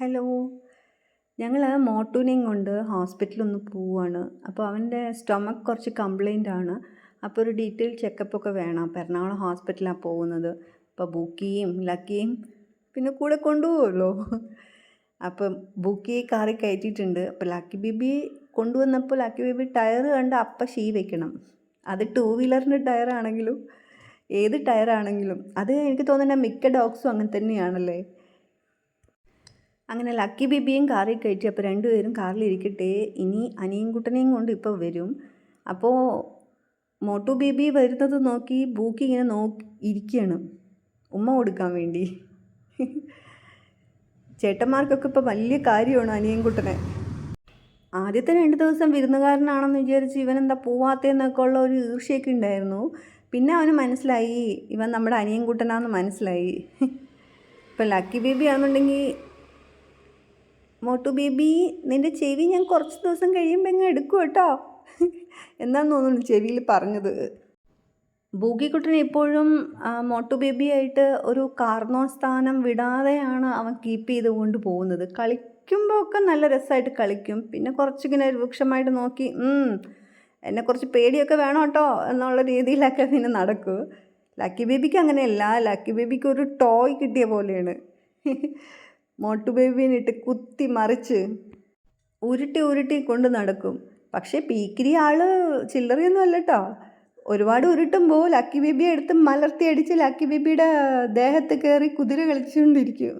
Hello. ഞങ്ങൾ മോട്ടൂനെയും കൊണ്ട് ഹോസ്പിറ്റലിൽ ഒന്ന് പോവുകയാണ് അപ്പോൾ അവന്റെ സ്റ്റൊമക്ക് കുറച്ച് കംപ്ലൈന്റ് ആണ് അപ്പോൾ ഒരു ഡീറ്റെയിൽ ചെക്കപ്പ് ഒക്കെ വേണം. അപ്പോൾ എറണാകുളം ഹോസ്പിറ്റലാണ് പോകുന്നത്. അപ്പോൾ ബുക്കിയും ലക്കിയും പിന്നെ കൂടെ കൊണ്ടുപോകുമല്ലോ അപ്പം ബുക്കി കാറി കയറ്റിയിട്ടുണ്ട്. അപ്പോൾ ലക്കി ബേബി കൊണ്ടുവന്നപ്പോൾ ലക്കി ബേബി ടയർ കണ്ട് അപ്പം ഷീ വെക്കണം. അത് ടൂ വീലറിന്റെ ടയറാണെങ്കിലും ഏത് ടയറാണെങ്കിലും. അത് എനിക്ക് തോന്നുന്നത് മിക്ക ഡോഗ്സും അങ്ങനെ തന്നെയാണല്ലേ? അങ്ങനെ ലക്കി ബിബിയും കാറിൽ കയറ്റി. അപ്പോൾ രണ്ടുപേരും കാറിലിരിക്കട്ടെ ഇനി അനിയും കുട്ടനെയും കൊണ്ട് ഇപ്പോൾ വരും. അപ്പോൾ മോട്ടു ബിബി വരുന്നത് നോക്കി ബൂക്കി ഇങ്ങനെ നോക്കി ഇരിക്കുകയാണ്. ഉമ്മ കൊടുക്കാൻ വേണ്ടി. ചേട്ടന്മാർക്കൊക്കെ ഇപ്പോൾ വലിയ കാര്യമാണ് അനിയൻ കുട്ടനെ. ആദ്യത്തെ രണ്ട് ദിവസം വിരുന്നുകാരനാണെന്ന് വിചാരിച്ച് ഇവൻ എന്താ പോവാത്തതെന്നൊക്കെ ഉള്ള ഒരു ഈർഷ്യൊക്കെ ഉണ്ടായിരുന്നു. പിന്നെ അവന് മനസ്സിലായി. ഇവൻ നമ്മുടെ അനിയൻ കുട്ടനാന്ന് മനസ്സിലായി. ഇപ്പം ലക്കി ബേബി ആണെന്നുണ്ടെങ്കിൽ മോട്ടു ബേബി നിന്റെ ചെവി ഞാൻ കുറച്ച് ദിവസം കഴിയുമ്പോൾ എങ്ങ് എടുക്കും കേട്ടോ. എന്നാന്ന് തോന്നുന്നു ചെവിയിൽ പറഞ്ഞത്. ബൂഗിക്കുട്ടൻ എപ്പോഴും മോട്ടു ബേബിയായിട്ട് ഒരു കാർണോ സ്ഥാനം വിടാതെയാണ് അവൻ കീപ്പ് ചെയ്തുകൊണ്ട് പോകുന്നത്. കളിക്കുമ്പോൾ ഒക്കെ നല്ല രസമായിട്ട് കളിക്കും. പിന്നെ കുറച്ചിങ്ങനെ വൃക്ഷമായിട്ട് നോക്കി "ഉം, എന്നെ കുറച്ച് പേടിയൊക്കെ വേണം കേട്ടോ എന്നുള്ള രീതിയിലൊക്കെ പിന്നെ നടക്കും. ലക്കി ബേബിക്ക് അങ്ങനെയല്ല. ലക്കി ബേബിക്ക് ഒരു ടോയ് കിട്ടിയ പോലെയാണ്. മോട്ടു ബേബീനിട്ട് കുത്തി മറിച്ച് ഉരുട്ടി ഉരുട്ടി കൊണ്ട് നടക്കും. പക്ഷേ പീക്കിരി ആൾ ചില്ലറയൊന്നും അല്ല കേട്ടോ ഒരുപാട് ഉരുട്ടുമ്പോൾ ലക്കി ബേബിയെ എടുത്ത് മലർത്തി അടിച്ച് ലക്കി ബേബിയുടെ ദേഹത്ത് കയറി കുതിര കളിച്ചുകൊണ്ടിരിക്കും.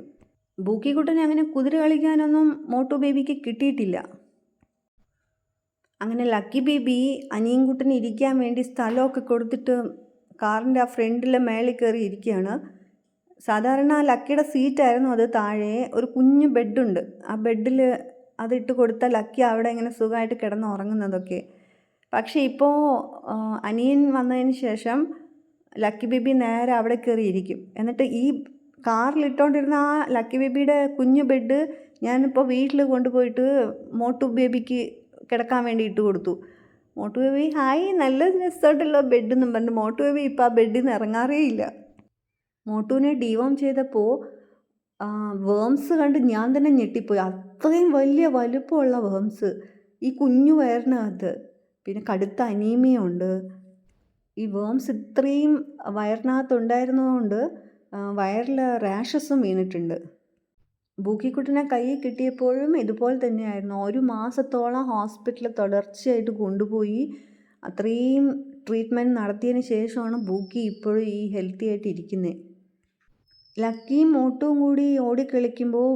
ബൂക്കിക്കുട്ടനെ അങ്ങനെ കുതിര കളിക്കാനൊന്നും മോട്ടു ബേബിക്ക് കിട്ടിയിട്ടില്ല. അങ്ങനെ ലക്കി ബേബി അനിയൻകുട്ടന് ഇരിക്കാൻ വേണ്ടി സ്ഥലമൊക്കെ കൊടുത്തിട്ട് കാറിന്റെ ആ ഫ്രണ്ടിലെ മേളിൽ കയറി ഇരിക്കുകയാണ്. സാധാരണ ലക്കിയുടെ സീറ്റായിരുന്നു അത് താഴെ. ഒരു കുഞ്ഞു ബെഡുണ്ട്. ആ ബെഡിൽ അതിട്ട് കൊടുത്ത ലക്കി അവിടെ ഇങ്ങനെ സുഖമായിട്ട് കിടന്ന് ഉറങ്ങുന്നതൊക്കെ. പക്ഷേ ഇപ്പോൾ അനിയൻ വന്നതിന് ശേഷം ലക്കി ബേബി നേരെ അവിടെ കയറിയിരിക്കും. എന്നിട്ട് ഈ കാറിലിട്ടോണ്ടിരുന്ന ആ ലക്കി ബേബിയുടെ കുഞ്ഞു ബെഡ് ഞാനിപ്പോൾ വീട്ടിൽ കൊണ്ടുപോയിട്ട് മോട്ടു ബേബിക്ക് കിടക്കാൻ വേണ്ടി ഇട്ട് കൊടുത്തു. മോട്ടു ബേബി ഹായ് നല്ല രസമായിട്ടുള്ള ബെഡ് എന്നും പറഞ്ഞു മോട്ടു ബേബി ഇപ്പോൾ ആ ബെഡിൽ നിന്ന് ഇറങ്ങാറേ ഇല്ല. മോട്ടുവിനെ ഡീവോം ചെയ്തപ്പോൾ വേംസ് കണ്ട് ഞാൻ തന്നെ ഞെട്ടിപ്പോയി. അത്രയും വലിയ വലുപ്പമുള്ള വേംസ് ഈ കുഞ്ഞു വയറിനകത്ത്. പിന്നെ കടുത്ത അനീമിയുണ്ട് ഈ വേംസ് ഇത്രയും വയറിനകത്ത് ഉണ്ടായിരുന്നതുകൊണ്ട് വയറിൽ റാഷസും വീണിട്ടുണ്ട്. ബൂക്കിക്കുട്ടിനെ കയ്യിൽ കിട്ടിയപ്പോഴും ഇതുപോലെ തന്നെയായിരുന്നു. ഒരു മാസത്തോളം ഹോസ്പിറ്റലിൽ തുടർച്ചയായിട്ട് കൊണ്ടുപോയി അത്രയും ട്രീറ്റ്മെന്റ് നടത്തിയതിന് ശേഷമാണ് ബൂക്കി ഇപ്പോഴും ഈ ഹെൽത്തി ആയിട്ട് ഇരിക്കുന്നത് ലക്കിയും മോട്ടുവും കൂടി ഓടിക്കളിക്കുമ്പോൾ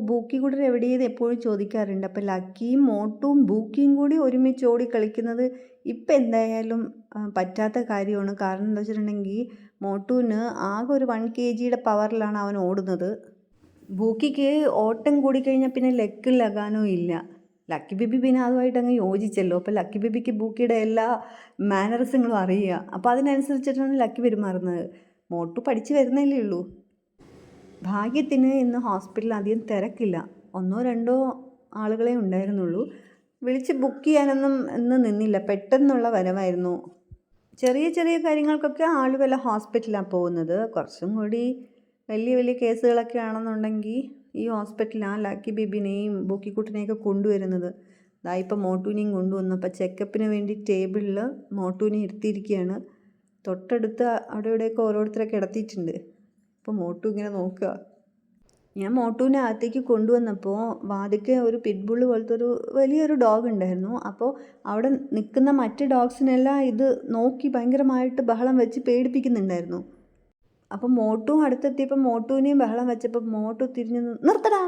കൂടെ എവിടെയത് എപ്പോഴും ചോദിക്കാറുണ്ട്. അപ്പോൾ ലക്കിയും മോട്ടുവും ബൂക്കിയും കൂടി ഒരുമിച്ച് ഓടിക്കളിക്കുന്നത് ഇപ്പം എന്തായാലും പറ്റാത്ത കാര്യമാണ്. കാരണം എന്താ വെച്ചിട്ടുണ്ടെങ്കിൽ മോട്ടുവിന് ആകെ ഒരു വൺ കെ ജിയുടെ പവറിലാണ് അവൻ ഓടുന്നത്. ബൂക്കിക്ക് ഓട്ടം കൂടിക്കഴിഞ്ഞാൽ പിന്നെ ലെക്ക് ലഗാനോ ഇല്ല. ലക്കി ബിബി പിന്നെ അതുമായിട്ട് അങ്ങ് യോജിച്ചല്ലോ. അപ്പോൾ ലക്കി ബിബിക്ക് ബൂക്കിയുടെ എല്ലാ മാനറിസങ്ങളും അറിയുക അപ്പോൾ അതിനനുസരിച്ചിട്ടാണ് ലക്കി പെരുമാറുന്നത്. മോട്ടു പഠിച്ചു വരുന്നല്ലേ ഉള്ളൂ. ഭാഗ്യത്തിന് ഇന്ന് ഹോസ്പിറ്റലിൽ അധികം തിരക്കില്ല. ഒന്നോ രണ്ടോ ആളുകളെ ഉണ്ടായിരുന്നുള്ളൂ. വിളിച്ച് ബുക്ക് ചെയ്യാനൊന്നും ഇന്ന് നിന്നില്ല. പെട്ടെന്നുള്ള വരവായിരുന്നു. ചെറിയ ചെറിയ കാര്യങ്ങൾക്കൊക്കെ ആളുകൾ ഹോസ്പിറ്റലിലാണ് പോകുന്നത്. കുറച്ചും കൂടി വലിയ വലിയ കേസുകളൊക്കെ ആണെന്നുണ്ടെങ്കിൽ ഈ ഹോസ്പിറ്റലാണ് ലക്കി ബേബിനെയും ബൂക്കിക്കുട്ടിനെയൊക്കെ കൊണ്ടുവരുന്നത്. ദാ ഇപ്പോൾ മോട്ടൂനെയും കൊണ്ടുവന്നു. അപ്പോൾ ചെക്കപ്പിന് വേണ്ടി ടേബിളിൽ മോട്ടൂനെ ഇരുത്തിയിരിക്കുകയാണ് തൊട്ടടുത്ത് അവിടെ ഇവിടെയൊക്കെ ഓരോരുത്തരെ കിടത്തിയിട്ടുണ്ട്. അപ്പോൾ മോട്ടു ഇങ്ങനെ നോക്കുക. ഞാൻ മോട്ടുവിനെ അകത്തേക്ക് കൊണ്ടുവന്നപ്പോൾ വാതിക്ക് ഒരു പിറ്റ്ബുള്ള് പോലത്തെ ഒരു വലിയൊരു ഡോഗ് ഉണ്ടായിരുന്നു. അപ്പോൾ അവിടെ നിൽക്കുന്ന മറ്റ് ഡോഗ്സിനെല്ലാം ഇത് നോക്കി ഭയങ്കരമായിട്ട് ബഹളം വെച്ച് പേടിപ്പിക്കുന്നുണ്ടായിരുന്നു. അപ്പം മോട്ടും അടുത്തെത്തിയപ്പോൾ മോട്ടുവിനെയും ബഹളം വെച്ചപ്പോൾ മോട്ടു തിരിഞ്ഞു നിർത്തടാ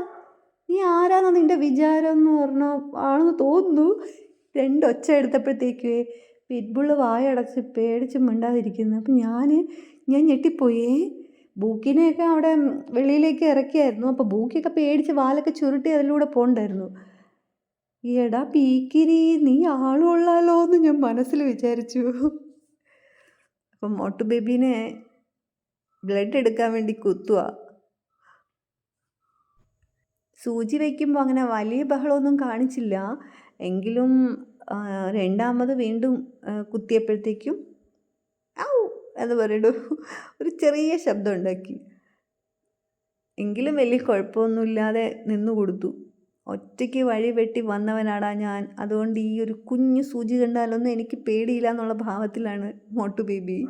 നീ ആരാന്നാ നിന്റെ വിചാരം എന്ന് പറഞ്ഞോ ആണെന്ന് തോന്നുന്നു. രണ്ടൊച്ച എടുത്തപ്പോഴത്തേക്ക് പിറ്റ്ബുള്ള് വായടച്ച് പേടിച്ച് മിണ്ടാതിരിക്കുന്നു. അപ്പം ഞാൻ ഞാൻ ഞെട്ടിപ്പോയേ. ബൂക്കിനെയൊക്കെ അവിടെ വെളിയിലേക്ക് ഇറക്കിയായിരുന്നു. അപ്പോൾ ബൂക്കിയൊക്കെ പേടിച്ച് വാലൊക്കെ ചുരുട്ടി അതിലൂടെ പോകണ്ടായിരുന്നു. എടാ പീക്കിരി നീ ആളുള്ളാലോ എന്ന് ഞാൻ മനസ്സിൽ വിചാരിച്ചു. അപ്പം മോട്ടു ബേബീനെ ബ്ലഡ് എടുക്കാൻ വേണ്ടി കുത്തുക. സൂചി വയ്ക്കുമ്പോൾ അങ്ങനെ വലിയ ബഹളമൊന്നും കാണിച്ചില്ല. എങ്കിലും രണ്ടാമത് വീണ്ടും കുത്തിയപ്പോഴത്തേക്കും ഔ എന്ന് പറയുന്നത് ഒരു ചെറിയ ശബ്ദം ഉണ്ടാക്കി. എങ്കിലും വലിയ കുഴപ്പമൊന്നുമില്ലാതെ നിന്നു കൊടുത്തു. ഒറ്റയ്ക്ക് വഴി വെട്ടി വന്നവനാടാ ഞാൻ. അതുകൊണ്ട് ഈ ഒരു കുഞ്ഞു സൂചി കണ്ടാലൊന്നും എനിക്ക് പേടിയില്ല എന്നുള്ള ഭാവത്തിലാണ് മോട്ടു ബേബി.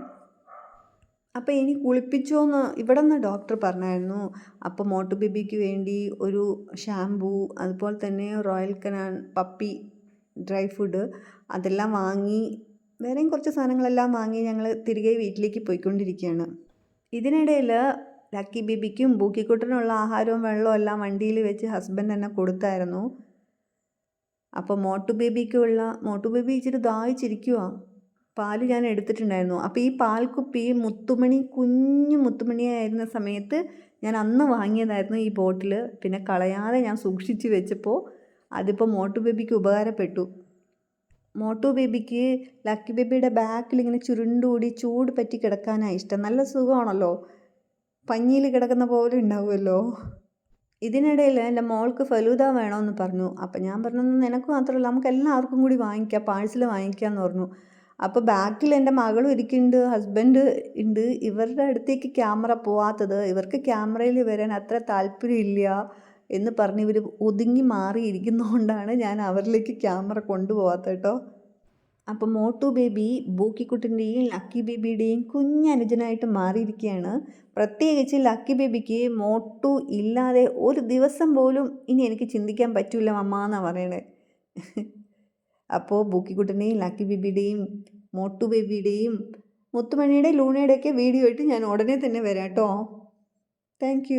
അപ്പോൾ ഇനി കുളിപ്പിച്ചോന്ന് ഇവിടെ നിന്ന് ഡോക്ടർ പറഞ്ഞായിരുന്നു. അപ്പോൾ മോട്ടു ബേബിക്ക് വേണ്ടി ഒരു ഷാംപൂ അതുപോലെ തന്നെ Royal Canin puppy dry food അതെല്ലാം വാങ്ങി വേറെയും കുറച്ച് സാധനങ്ങളെല്ലാം വാങ്ങി ഞങ്ങൾ തിരികെ വീട്ടിലേക്ക് പോയിക്കൊണ്ടിരിക്കുകയാണ്. ഇതിനിടയിൽ ലക്കി ബേബിക്കും ബൂക്കിക്കുട്ടനുള്ള ആഹാരവും വെള്ളവും എല്ലാം വണ്ടിയിൽ വെച്ച് ഹസ്ബൻഡ് തന്നെ കൊടുത്തായിരുന്നു. അപ്പോൾ മോട്ടു ബേബിക്കുള്ള മോട്ടു ബേബി ഇച്ചിരി ദാഹിച്ചിരിക്കുവാ. പാൽ ഞാൻ എടുത്തിട്ടുണ്ടായിരുന്നു. അപ്പോൾ ഈ പാൽക്കുപ്പി മുത്തുമണി കുഞ്ഞു മുത്തുമണിയായിരുന്ന സമയത്ത് ഞാൻ അന്ന് വാങ്ങിയതായിരുന്നു ഈ ബോട്ടിൽ പിന്നെ കളയാതെ ഞാൻ സൂക്ഷിച്ച് വെച്ചപ്പോൾ അതിപ്പോൾ മോട്ടു ബേബിക്ക് ഉപകാരപ്പെട്ടു. മോട്ടു ബേബിക്ക് ലക്കി ബേബിയുടെ ബാക്കിൽ ഇങ്ങനെ ചുരുണ്ടുകൂടി ചൂട് പറ്റി കിടക്കാനാണ് ഇഷ്ടം. നല്ല സുഖമാണല്ലോ. പഞ്ഞിയിൽ കിടക്കുന്ന പോലെ ഉണ്ടാവുമല്ലോ. ഇതിനിടയിൽ എന്റെ മോൾക്ക് ഫലൂദ വേണമെന്ന് പറഞ്ഞു. അപ്പം ഞാൻ പറഞ്ഞു നിനക്ക് മാത്രമല്ല നമുക്ക് എല്ലാവർക്കും കൂടി വാങ്ങിക്കാം പാഴ്സൽ വാങ്ങിക്കാമെന്ന് പറഞ്ഞു. അപ്പോൾ ബാക്കിൽ എന്റെ മകളും ഇരിക്കുന്നുണ്ട് ഹസ്ബൻഡ് ഉണ്ട്. ഇവരുടെ അടുത്തേക്ക് ക്യാമറ പോവാത്തത് ഇവർക്ക് ക്യാമറയിൽ വരാൻ അത്ര താല്പര്യമില്ല. എന്ന് പറഞ്ഞ് ഇവർ ഒതുങ്ങി മാറിയിരിക്കുന്നതുകൊണ്ടാണ് ഞാൻ അവരിലേക്ക് ക്യാമറ കൊണ്ടുപോകാത്ത കേട്ടോ. അപ്പം മോട്ടു ബേബി ബൂക്കിക്കുട്ടിന്റെയും ലക്കി ബേബിയുടെയും കുഞ്ഞനുജനായിട്ട് മാറിയിരിക്കുകയാണ്. പ്രത്യേകിച്ച് ലക്കി ബേബിക്ക് മോട്ടു ഇല്ലാതെ ഒരു ദിവസം പോലും ഇനി എനിക്ക് ചിന്തിക്കാൻ പറ്റില്ല മമ്മ എന്നാണ് പറയണേ. അപ്പോൾ ബൂക്കിക്കുട്ടന്റെയും ലക്കി ബേബിയുടെയും മോട്ടു ബേബിയുടെയും മുത്തുമണിയുടെ ലൂണയുടെയൊക്കെ വീഡിയോ ആയിട്ട് ഞാൻ ഉടനെ തന്നെ വരാം കേട്ടോ. താങ്ക്